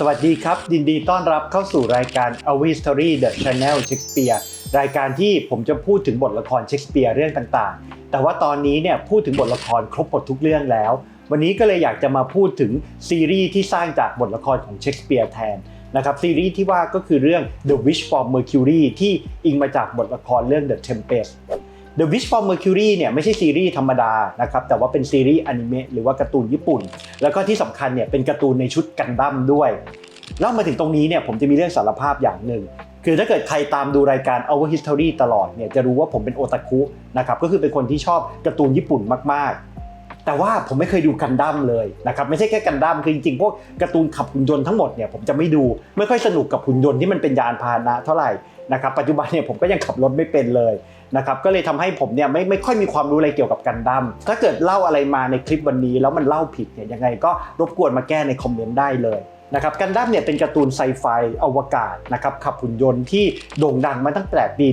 สวัสดีครับยินดีต้อนรับเข้าสู่รายการ a w i Story The Channel Shakespeare รายการที่ผมจะพูดถึงบทละครเชคสเปียร์เรื่องต่างๆ แต่ว่าตอนนี้เนี่ยพูดถึงบทละครครบหมดทุกเรื่องแล้ว วันนี้ก็เลยอยากจะมาพูดถึงซีรีส์ที่สร้างจากบทละครของเชคสเปียร์แทนนะครับซีรีส์ที่ว่าก็คือเรื่อง The Wish for Mercury ที่อิงมาจากบทละครเรื่อง The Tempest The Wish for Mercury เนี่ยไม่ใช่ซีรีส์ธรรมดานะครับแต่ว่าเป็นซีรีส์อนิเมะหรือว่าการ์ตูนญี่ปุ่น แล้วก็ที่สำคัญเนี่ยเป็นการ์ตูนในชุดกันดั้มด้วยเล่ามาถึงตรงนี้เนี่ยผมจะมีเรื่องสารภาพอย่างหนึ่ง คือถ้าเกิดใครตามดูรายการ Our History ตลอดเนี่ยจะรู้ว่าผมเป็นโอตาคุนะครับก็คือเป็นคนที่ชอบการ์ตูนญี่ปุ่นมากๆ แต่ว่าผมไม่เคยดูกันดั้มเลยนะครับไม่ใช่แค่กันดั้มคือจริงๆพวกการ์ตูนขับหุ่นยนต์ทั้งหมดเนี่ยผมจะไม่ดูไม่ค่อยสนุกกับหุ่นยนต์ที่มันเป็นยานพาหนะเท่าไหร่นะครับปัจจุบันเนี่ยผมก็ยังขับรถไม่เป็นเลย นะครับก็เลยทำให้ผมเนี่ยไม่ไม่ค่อยมีความรู้อะไรเกี่ยวกับกันดั้มถ้าเกิดเล่าอะไรมาในคลิปวันนี้ แล้วมันเล่าผิดเนี่ยยังไงก็รบกวนมาแก้ในคอมเมนต์ได้เลยนะครับกันดั้มเนี่ยเป็นการ์ตูนไซไฟอวกาศนะครับขับหุ่นยนต์ที่โด่งดังมาตั้งแต่ปี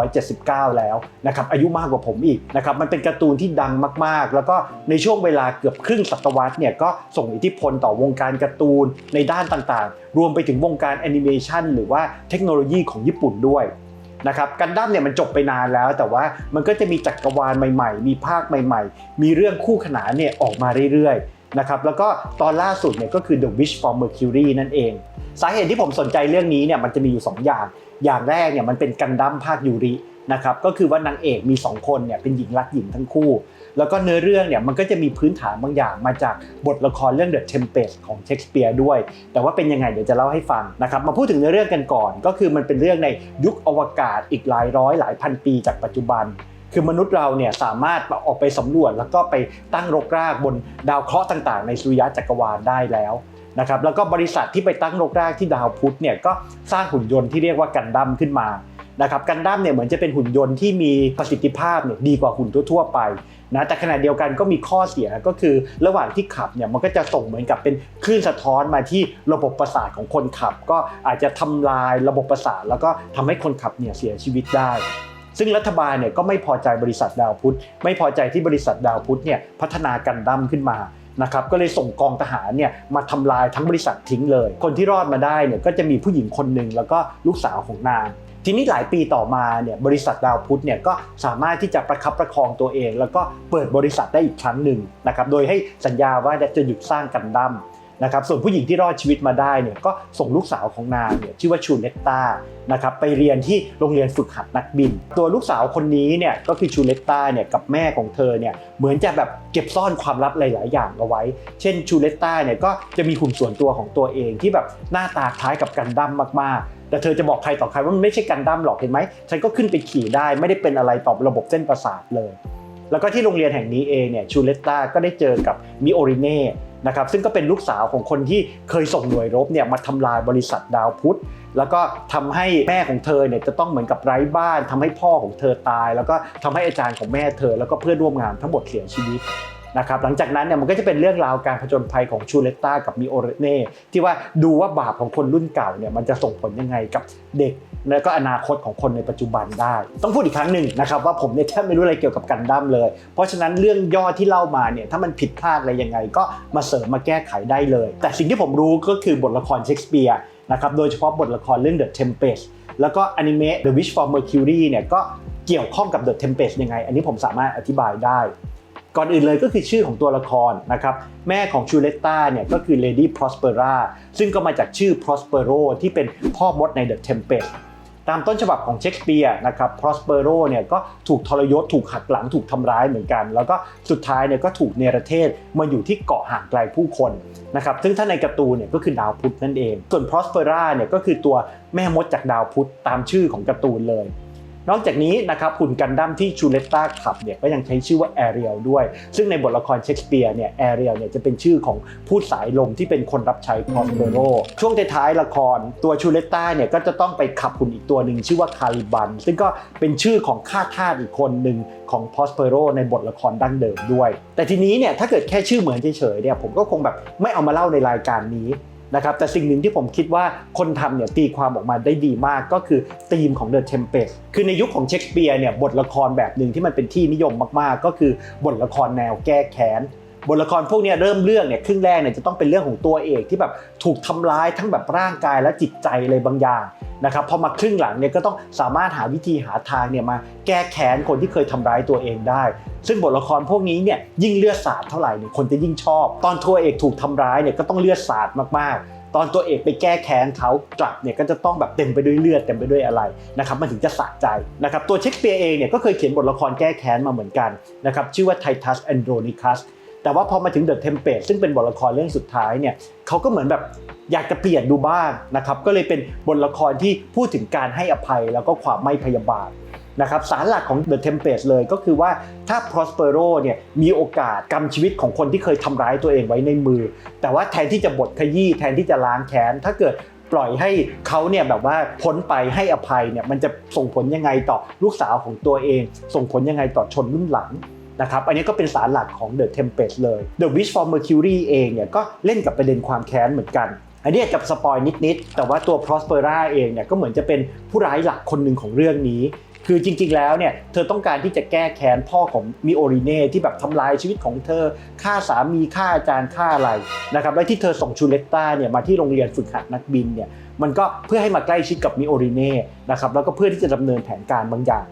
1979 แล้วนะครับอายุมากกว่าผมอีกนะครับมันเป็นการ์ตูนที่ดังมากๆ แล้วก็ในช่วงเวลาเกือบครึ่งศตวรรษเนี่ยก็ส่งอิทธิพลต่อวงการการ์ตูนในด้านต่างๆ รวมไปถึงวงการแอนิเมชันหรือว่าเทคโนโลยีของญี่ปุ่นด้วย นะครับกันดั้มเนี่ยมันจบไปนานแล้ว แต่ว่ามันก็จะมีจักรวาลใหม่ ๆ มีภาคใหม่ ๆ มีเรื่องคู่ขนานเนี่ยออกมาเรื่อยๆนะครับแล้วก็ตอนล่าสุดเนี่ยก็คือ The Wish for Mercury นั่นเอง สาเหตุที่ผมสนใจเรื่องนี้เนี่ยมันจะมีอยู่ 2 อย่าง อย่างแรกเนี่ยมันเป็นกันดั้มภาคยูรินะครับก็คือว่านางเอกมี 2 คนเนี่ยเป็นหญิงรักหญิงทั้งคู่ แล้วก็เนื้อเรื่องเนี่ยมันก็จะมีพื้นฐานบางอย่างมาจากบทละครเรื่อง The Tempest ของเชคสเปียร์ด้วย แต่ว่าเป็นยังไงเดี๋ยวจะเล่าให้ฟังนะครับมาพูดถึงเนื้อเรื่องกันก่อน ก็คือมันเป็นเรื่องในยุคอวกาศอีกหลายร้อยหลายพันปีจากปัจจุบันคือมนุษย์เราเนี่ยสามารถออกไปสำรวจแล้วก็ไปตั้งรกรากบนดาวเคราะห์ต่างๆ ในสุริยะจักรวาลได้แล้วนะครับแล้วก็บริษัทที่ไปตั้งรกรากที่ดาวพุธเนี่ยก็สร้างหุ่นยนต์ที่เรียกว่ากันดั้มขึ้นมานะครับกันดั้มเนี่ยเหมือนจะเป็นหุ่นยนต์ที่มีประสิทธิภาพเนี่ยดีกว่าหุ่นทั่วๆไป นะแต่ขณะเดียวกันก็มีข้อเสียก็คือระหว่างที่ขับเนี่ยมันก็จะส่งเหมือนกับเป็นคลื่นสะท้อนมาที่ระบบประสาทของคนขับ ก็อาจจะทำลายระบบประสาทแล้วก็ทำให้คนขับเนี่ยเสียชีวิตได้ ซึ่งรัฐบาลเนี่ยก็ไม่พอใจบริษัทดาวพุธ ไม่พอใจที่บริษัทดาวพุธเนี่ยพัฒนากันดั้มขึ้นมานะครับก็เลยส่งกองทหารเนี่ยมาทำลายทั้งบริษัททิ้งเลย คนที่รอดมาได้เนี่ยก็จะมีผู้หญิงคนหนึ่งแล้วก็ลูกสาวของนาง ทีนี้หลายปีต่อมาเนี่ยบริษัทดาวพุธเนี่ยก็สามารถที่จะประคับประคองตัวเอง แล้วก็เปิดบริษัทได้อีกครั้งหนึ่งนะครับโดยให้สัญญาว่าจะหยุดสร้างกันดั้ม นะครับส่วนผู้หญิงที่รอดชีวิตมาได้เนี่ยก็ส่งลูกสาวของนางเนี่ยชื่อว่าชูเลตตานะครับไปเรียนที่โรงเรียนฝึกหัดนักบิน ตัวลูกสาวคนนี้เนี่ยก็คือชูเลตตาเนี่ยกับแม่ของเธอเนี่ยเหมือนจะแบบเก็บซ่อนความลับหลาย ๆ อย่างเอาไว้ เช่นชูเลตตาเนี่ยก็จะมีหุ่นส่วนตัวของตัวเองที่แบบหน้าตาคล้ายกับกันดั้มมาก ๆ แต่เธอจะบอกใครต่อใครว่ามันไม่ใช่กันดั้มหรอกเห็นไหมฉันก็ขึ้นไปขี่ได้ไม่ได้เป็นอะไรต่อระบบเส้นประสาทเลย แล้วก็ที่โรงเรียนแห่งนี้เองเนี่ยชูเลตตาก็ได้เจอกับมิโอริเน่นะครับซึ่งก็เป็นลูกสาวของคนที่เคยส่งหน่วยรบเนี่ยมาทำลายบริษัทดาวพุธ แล้วก็ทำให้แม่ของเธอเนี่ยจะต้องเหมือนกับไร้บ้านทำให้พ่อของเธอตาย แล้วก็ทำให้อาจารย์ของแม่เธอ แล้วก็เพื่อนร่วมงานทั้งหมดเสียชีวิตนะครับหลังจากนั้นเนี่ยมันก็จะเป็นเรื่องราวการผจญภัยของชูเลตตากับมิโอเรเน่ที่ว่าดูว่าบาปของคนรุ่นเก่าเนี่ยมันจะส่งผลยังไงกับเด็ก แล้วก็อนาคตของคนในปัจจุบันได้ ต้องพูดอีกครั้งหนึ่งนะครับว่าผมเนี่ยแทบไม่รู้อะไรเกี่ยวกับกันดั้มเลย เพราะฉะนั้นเรื่องย่อที่เล่ามาเนี่ยถ้ามันผิดพลาดอะไรยังไง ก็มาเสริมมาแก้ไขได้เลย แต่สิ่งที่ผมรู้ก็คือบทละครเชคสเปียร์นะครับโดยเฉพาะบทละครเรื่อง The Tempest แล้วก็อนิเมะ The Wish for Mercury เนี่ยก็เกี่ยวข้องกับ The Tempest ยังไง อันนี้ผมสามารถอธิบายได้ ก่อนอื่นเลยก็คือชื่อของตัวละครนะครับแม่ของชูเลตตาเนี่ยก็คือ Lady Prospera ซึ่งก็มาจากชื่อ Prospero ที่เป็นพ่อมดใน The Tempest ตามต้นฉบับของเชคสเปียร์นะครับพรอสเปโรเนี่ยก็ถูกทรยศถูกหักหลังถูกทำร้ายเหมือนกัน แล้วก็สุดท้ายเนี่ยก็ถูกเนรเทศมาอยู่ที่เกาะห่างไกลผู้คนนะครับซึ่งถ้าในการ์ตูนเนี่ยก็คือดาวพุธนั่นเอง ส่วนพรอสเปราเนี่ยก็คือตัวแม่มดจากดาวพุธตามชื่อของการ์ตูนเลย นอกจากนี้นะครับหุ่นกันดั้มที่ชูเลตตาขับเนี่ยก็ยังใช้ชื่อว่าแอเรียลด้วย ซึ่งในบทละครเชคสเปียร์เนี่ยแอเรียลเนี่ยจะเป็นชื่อของผู้สายลมที่เป็นคนรับใช้พอสเปโรช่วงท้ายละครตัวชูเลตตาเนี่ยก็จะต้องไปขับหุ่นอีกตัวหนึ่งชื่อว่าคาริบัน ซึ่งก็เป็นชื่อของข้าทาสอีกคนหนึ่งของพอสเปโรในบทละครดั้งเดิมด้วย แต่ทีนี้เนี่ยถ้าเกิดแค่ชื่อเหมือนเฉยๆเนี่ยผมก็คงแบบไม่เอามาเล่าในรายการนี้ นะครับแต่สิ่งหนึ่งที่ผมคิดว่าคนทำเนี่ยตีความออกมาได้ดีมากก็คือธีมของ The Tempest คือในยุคของเชคสเปียร์เนี่ยบทละครแบบหนึ่งที่มันเป็นที่นิยมมากๆ ก็คือบทละครแนวแก้แค้น บทละครพวกนี้เริ่มเรื่องเนี่ยครึ่งแรกเนี่ยจะต้องเป็นเรื่องของตัวเอกที่แบบถูกทำร้ายทั้งแบบร่างกายและจิตใจอะไรบางอย่างนะครับพอมาครึ่งหลังเนี่ยก็ต้องสามารถหาวิธีหาทางเนี่ยมาแก้แค้นคนที่เคยทำร้ายตัวเองได้ ซึ่งบทละครพวกนี้เนี่ยยิ่งเลือดสาดเท่าไหร่เนี่ยคนจะยิ่งชอบ ตอนตัวเอกถูกทำร้ายเนี่ยก็ต้องเลือดสาดมากๆตอนตัวเอกไปแก้แค้นเขากลับเนี่ยก็จะต้องแบบเต็มไปด้วยเลือดเต็มไปด้วยอะไรนะครับมันถึงจะสะใจนะครับตัวเชคสเปียร์เองเนี่ยก็เคยเขียนบทละครแก้แค้นมาเหมือนกันนะครับชื่อว่าไททัสแอนโดรนิคัส แต่ว่าพอมาถึงเดอะเทมเพลซึ่งเป็นบทละครเรื่องสุดท้ายเนี่ยเขาก็เหมือนแบบอยากจะเปลี่ยนดูบ้างนะครับก็เลยเป็นบทละครที่พูดถึงการให้อภัยแล้วก็ความไม่พยาบาทนะครับสารหลักของ The Tempest เลยก็คือว่าถ้า Prospero เนี่ยมีโอกาสกำชีวิตของคนที่เคยทำร้ายตัวเองไว้ในมือ แต่ว่าแทนที่จะบดขยี้แทนที่จะล้างแค้นถ้าเกิดปล่อยให้เขาเนี่ยแบบว่าพ้นไปให้อภัยเนี่ยมันจะส่งผลยังไงต่อลูกสาวของตัวเอง ส่งผลยังไงต่อชนรุ่นหลัง นะครับอันนี้ก็เป็นสารหลักของ The Tempest เลย The Wish for Mercury เองเนี่ยก็เล่นกับประเด็นความแค้นเหมือนกัน อันนี้จะสปอยนิดๆ แต่ว่าตัว Prospera เองเนี่ยก็เหมือนจะเป็นผู้ร้ายหลักคนหนึ่งของเรื่องนี้คือจริง ๆ แล้วเนี่ยเธอต้องการที่จะแก้แค้นพ่อของมิโอริเน่ที่แบบทำลายชีวิตของเธอฆ่าสามีฆ่าอาจารย์ฆ่าอะไรนะครับและที่เธอส่งชูเลตตาเนี่ยมาที่โรงเรียนฝึกหัดนักบินเนี่ยมันก็เพื่อให้มาใกล้ชิดกับมิโอริเน่นะครับแล้วก็เพื่อที่จะดำเนินแผนการบางอย่าง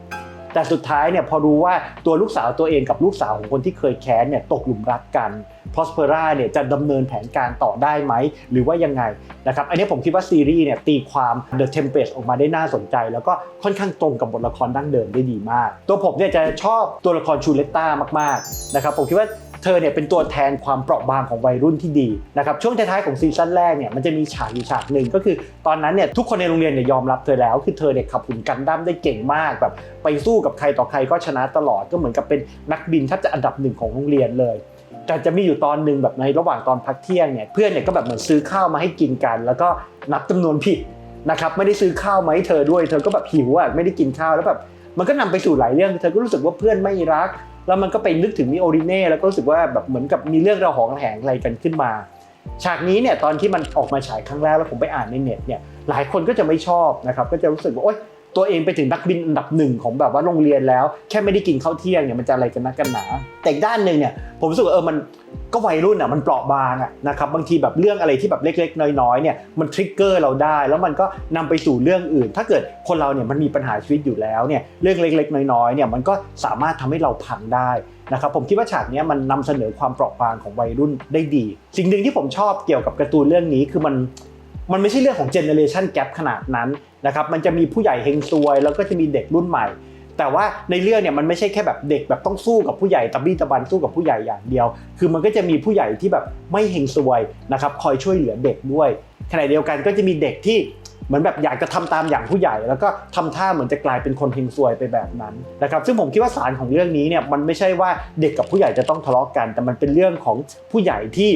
แต่สุดท้ายเนี่ยพอรู้ว่าตัวลูกสาวตัวเองกับลูกสาวของคนที่เคยแค้นเนี่ยตกหลุมรักกัน Prospera เนี่ยจะดำเนินแผนการต่อได้ไหม หรือว่ายังไงนะครับอันนี้ผมคิดว่าซีรีส์เนี่ยตีความ The Tempest ออกมาได้น่าสนใจ แล้วก็ค่อนข้างตรงกับบทละครดั้งเดิมได้ดีมาก ตัวผมเนี่ยจะชอบตัวละครชูเลตตามากๆนะครับผมคิดว่า เธอเนี่ยเป็นตัวแทนความเปราะบางของวัยรุ่นที่ดีนะครับช่วงท้ายๆของซีซั่นแรกเนี่ยมันจะมีฉากอยู่ฉากหนึ่งก็คือ ตอนนั้นเนี่ยทุกคนในโรงเรียนเนี่ยยอมรับเธอแล้ว คือเธอเนี่ยขับหุ่นกันดั้มได้เก่งมากแบบไปสู้กับใครต่อใครก็ชนะตลอดก็เหมือนกับเป็นนักบินแทบจะอันดับหนึ่งของโรงเรียนเลยแต่จะมีอยู่ตอนหนึ่งแบบในระหว่างตอนพักเที่ยงเนี่ยเพื่อนเนี่ยก็แบบเหมือนซื้อข้าวมาให้กินกัน แล้วก็นับจำนวนผิดนะครับไม่ได้ซื้อข้าวมาให้เธอด้วย เธอก็แบบหิวอะไม่ได้กินข้าวแล้วแบบมันก็นำไปสู่หลายเรื่อง เธอก็รู้สึกว่าเพื่อนไม่รัก แล้วมันก็ไปนึกถึงมิโอริเน่แล้วก็รู้สึกว่าแบบเหมือนกับมีเรื่องระหองแหงอะไรกันขึ้นมา ฉากนี้เนี่ยตอนที่มันออกมาฉายครั้งแรกแล้วผมไปอ่านในเน็ตเนี่ยหลายคนก็จะไม่ชอบนะครับก็จะรู้สึกว่าโอ๊ย ตัวเองไปถึงนักบินอันดับหนึ่งของแบบว่าโรงเรียนแล้ว แค่ไม่ได้กินข้าวเที่ยงเนี่ยมันจะอะไรกันนักกันหนาแต่ด้านหนึ่งเนี่ยผมรู้สึกว่าเออมันก็วัยรุ่นอะมันเปราะบางอะนะครับบางทีแบบเรื่องอะไรที่แบบเล็กๆ น้อยๆเนี่ยมันทริกเกอร์เราได้ แล้วมันก็นำไปสู่เรื่องอื่น ถ้าเกิดคนเราเนี่ยมันมีปัญหาชีวิตอยู่แล้วเนี่ยเรื่องเล็กๆ น้อยๆเนี่ยมันก็สามารถทำให้เราพังได้นะครับผมคิดว่าฉากนี้มันนำเสนอความเปราะบางของวัยรุ่นได้ดี สิ่งหนึ่งที่ผมชอบเกี่ยวกับการ์ตูนเรื่องนี้คือมัน มันไม่ใช่เรื่องของเจเนอเรชันแก p ขนาดนั้นนะครับมันจะมีผู้ใหญ่เฮงซวย แล้วก็จะมีเด็กรุ่นใหม่ แต่ว่าในเรื่องเนี่ยมันไม่ใช่แค่แบบเด็กแบบต้องสู้กับผู้ใหญ่ตะบี้ตะบันสู้กับผู้ใหญ่อย่างเดียว คือมันก็จะมีผู้ใหญ่ที่แบบไม่เฮงซวยนะครับคอยช่วยเหลือเด็กด้วยขณะเดียวกันก็จะมีเด็กที่เหมือนแบบอยากจะทำตามอย่างผู้ใหญ่ แล้วก็ทำท่าเหมือนจะกลายเป็นคนเฮงซวยไปแบบนั้นนะครับซึ่งผมคิดว่าสารของเรื่องนี้เนี่ยมันไม่ใช่ว่าเด็กกับผู้ใหญ่จะต้องทะเลาะกัน แต่มันเป็นเรื่องของผู้ใหญ่ที่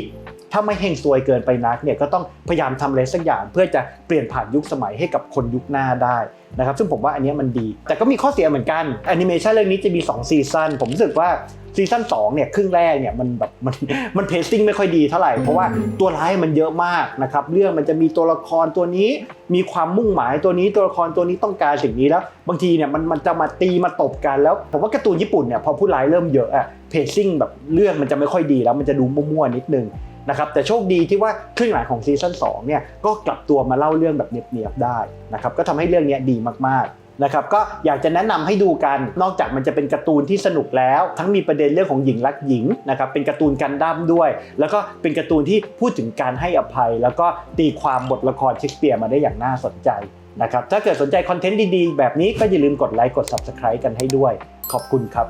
ถ้าไม่เฮงซวยเกินไปนักเนี่ยก็ต้องพยายามทำอะไรสักอย่าง เพื่อจะเปลี่ยนผ่านยุคสมัยให้กับคนยุคหน้าได้นะครับซึ่งผมว่าอันนี้มันดี แต่ก็มีข้อเสียเหมือนกันแอนิเมชันเรื่องนี้จะมี 2 ซีซันผมรู้สึกว่าซีซั่น2เนี่ยครึ่งแรกเนี่ยมันแบบมันมันเพซซิ่งไม่ค่อยดีเท่าไหร่ เพราะว่าตัวร้ายมันเยอะมากนะครับเรื่องมันจะมีตัวละครตัวนี้ มีความมุ่งหมายตัวนี้ตัวละครตัวนี้ต้องการสิ่งนี้แล้ว บางทีเนี่ยมันมันจะมาตีมาตบกันแล้วผมว่าการ์ตูนญี่ปุ่นเนี่ยพอผู้ร้ายเริ่มเยอะอะเพซซิ่งแบบเรื่องมันจะไม่ค่อยดีแล้วมันจะดูมั่วๆนิดนึง นะครับแต่โชคดีที่ว่าครึ่งหลังของซีซั่น2เนี่ยก็กลับตัวมาเล่าเรื่องแบบเนียบๆได้นะครับก็ทำให้เรื่องนี้ดีมากๆนะครับก็อยากจะแนะนำให้ดูกันนอกจากมันจะเป็นการ์ตูนที่สนุกแล้ว ทั้งมีประเด็นเรื่องของหญิงรักหญิงนะครับเป็นการ์ตูนกันดั้มด้วย แล้วก็เป็นการ์ตูนที่พูดถึงการให้อภัย แล้วก็ตีความบทละครเชคสเปียร์มาได้อย่างน่าสนใจนะครับถ้าเกิดสนใจคอนเทนต์ดีๆ แบบนี้ก็อย่าลืมกดไลค์กด Subscribe กันให้ด้วย ขอบคุณครับ